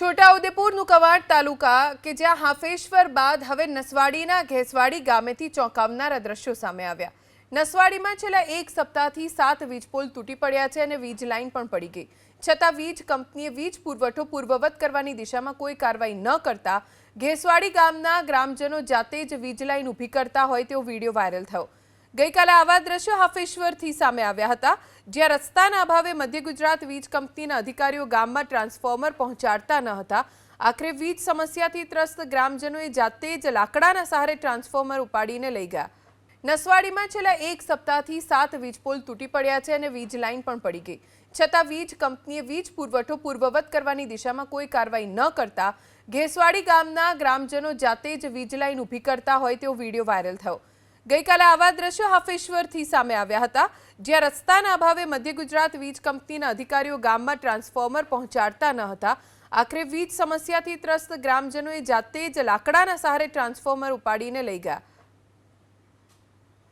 છોટાઉદેપુરનું Quad તાલુકા કે જ્યાં હાફેશ્વર બાદ હવે નસવાડીના ઘેસવાડી ગામેથી ચોંકાવનારા દ્રશ્યો સામે આવ્યા. નસવાડીમાં છેલ્લા એક સપ્તાહથી સાત વીજ પોલ તૂટી પડ્યા છે અને વીજ લાઇન પણ પડી ગઈ. છતાં વીજ કંપનીએ વીજ પુરવઠો પૂર્વવત કરવાની દિશામાં કોઈ કાર્યવાહી ન કરતા ઘેસવાડી ગામના ગ્રામજનો જાતે જ વીજ લાઇન ઊભી કરતા હોય તેવો વીડિયો વાયરલ થયો. ગઈકાલે આવા દ્રશ્યો હાફેશ્વરથી સામે આવ્યા હતા, જ્યાં રસ્તાના અભાવે મધ્ય ગુજરાત વીજ કંપનીના અધિકારીઓ ગામમાં ટ્રાન્સફોર્મર પહોંચાડતા ન હતા. આખરે વીજ સમસ્યાથી ત્રસ્ત ગ્રામજનોએ જાતે જ લાકડાના સહારે ટ્રાન્સફોર્મર ઉપાડીને લઈ ગયા. નસવાડીમાં છેલ્લા એક સપ્તાહથી સાત વીજ પોલ તૂટી પડ્યા છે અને વીજ લાઇન પણ પડી ગઈ. છતાં વીજ કંપનીએ વીજ પુરવઠો પૂર્વવત કરવાની દિશામાં કોઈ કાર્યવાહી ન કરતા, ઘેસવાડી ગામના ગ્રામજનો જાતે જ વીજ લાઇન ઊભી કરતા હોય તેવો વીડિયો વાયરલ થયો. ગઈકાલે આવા દ્રશ્યો હાફેશ્વરથી સામે આવ્યા હતા, જ્યાં રસ્તાના અભાવે મધ્ય ગુજરાત વીજ કંપનીના અધિકારીઓ ગામમાં ટ્રાન્સફોર્મર પહોંચાડતા ન હતા. આખરે વીજ સમસ્યાથી ત્રસ્ત ગ્રામજનોએ જાતે જ લાકડાના સહારે ટ્રાન્સફોર્મર ઉપાડીને લઈ ગયા.